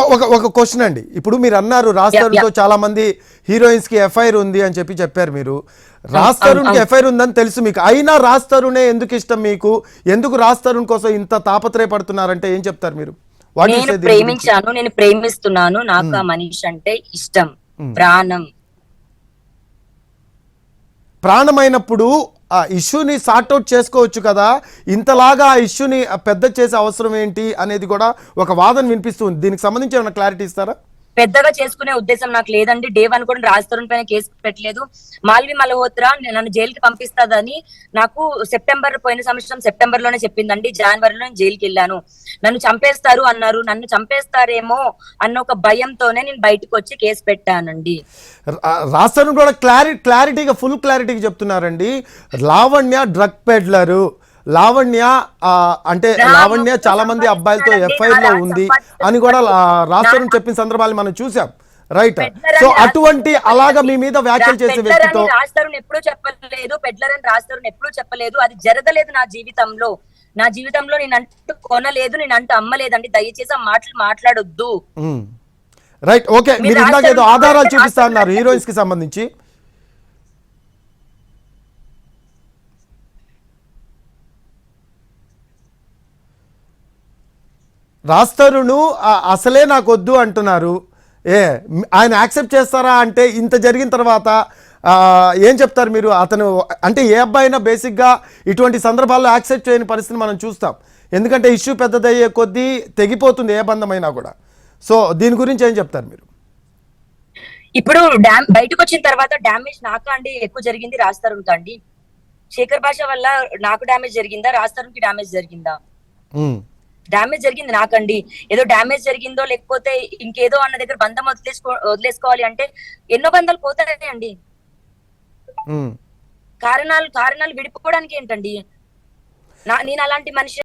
ఒక ఒక క్వశ్చన్ అండి. ఇప్పుడు మీరు అన్నారు రాజ్ తరుణ్తో చాలా మంది హీరోయిన్స్కి ఎఫ్ఐఆర్ ఉంది అని చెప్పి చెప్పారు మీరు. రాజ్ తరుణ్కి. ఎఫ్ఐఆర్ ఉందని తెలుసు మీకు. అయినా రాజ్ తరుణే ఎందుకు ఇష్టం మీకు? ఎందుకు రాజ్ తరుణ్ కోసం ఇంత తాపత్రయపడుతున్నారంటే ఏం చెప్తారు మీరు? నేను? ప్రేమించాను నేను ప్రేమిస్తున్నాను. నాకు ఆ మనిషి అంటే ఇష్టం. ప్రాణం. ప్రాణమైనప్పుడు ఆ ఇష్యూని సార్ట్అవుట్ చేసుకోవచ్చు కదా. ఇంతలాగా ఆ ఇష్యూని పెద్ద చేసే అవసరం ఏంటి అనేది కూడా ఒక వాదన వినిపిస్తుంది దీనికి సంబంధించి ఏమైనా క్లారిటీ ఇస్తారా? పెద్దగా చేసుకునే ఉద్దేశం నాకు లేదండి. డే వన్ కూడా రాజ్ తరుణ్ పైన కేసు పెట్టలేదు. మాల్వి మల్హోత్రా నన్ను జైలుకి పంపిస్తాదని నాకు సెప్టెంబర్ పోయిన సంవత్సరం సెప్టెంబర్లోనే చెప్పిందండి. జనవరిలో నేను జైలుకి వెళ్ళాను. నన్ను చంపేస్తారు అన్నారు. నన్ను చంపేస్తారేమో అన్న ఒక భయంతోనే నేను బయటకు వచ్చి కేసు పెట్టానండి. రాష్ట్రం కూడా క్లారి క్లారిటీగా ఫుల్ క్లారిటీగా చెప్తున్నారండి. లావణ్య డ్రగ్ పెడ్లరు. లావణ్య అంటే లావణ్య చాలా మంది అబ్బాయిలతో ఎఫ్ఐఆర్లో ఉంది అని కూడా రాష్ట్రం చెప్పిన సందర్భాలు మనం చూసాం. రైట్ సో అటువంటి అలాగా మీ మీద వ్యాఖ్యలు చేసే వ్యక్తితో తరుణ్ ఎప్పుడూ చెప్పలేదు పెడ్లర్ అని రాజ్ తరుణ్ ఎప్పుడూ చెప్పలేదు. అది జరగలేదు నా జీవితంలో. నా జీవితంలో నేను అంటూ కొనలేదు నేను అంటూ అమ్మలేదండి. దయచేసి ఆ మాటలు మాట్లాడొద్దు. రైట్ ఓకే మీరు ఇందాక ఏదో ఆధారాలు చూపిస్తా అన్నారు హీరోయిన్స్కి సంబంధించి. రాస్తరును అసలే నాకు వద్దు అంటున్నారు. ఏ ఆయన యాక్సెప్ట్ చేస్తారా అంటే ఇంత జరిగిన తర్వాత ఏం చెప్తారు మీరు? అతను అంటే ఏ అబ్బాయి అయినా బేసిక్గా ఇటువంటి సందర్భాల్లో యాక్సెప్ట్ చేయని పరిస్థితిని మనం చూస్తాం. ఎందుకంటే ఇష్యూ పెద్దదయ్యే కొద్దీ తెగిపోతుంది ఏ బంధమైనా కూడా. సో దీని గురించి ఏం చెప్తారు మీరు? ఇప్పుడు డ్యామ్ బయటకు వచ్చిన తర్వాత డ్యామేజ్ నాకా అండి ఎక్కువ జరిగింది రాజ్ తరుణ్ అండి. శేఖర్ భాష వల్ల నాకు డ్యామేజ్ జరిగిందా? కి డ్యామేజ్ జరిగిందా? డ్యామేజ్ జరిగింది నాకండి. ఏదో డ్యామేజ్ జరిగిందో లేకపోతే ఇంకేదో అన్న దగ్గర బంధం వదిలేసుకో వదిలేసుకోవాలి అంటే ఎన్నో బంధాలు పోతాయండి. కారణాలు కారణాలు విడిపోవడానికి ఏంటండి? నేను అలాంటి మనిషి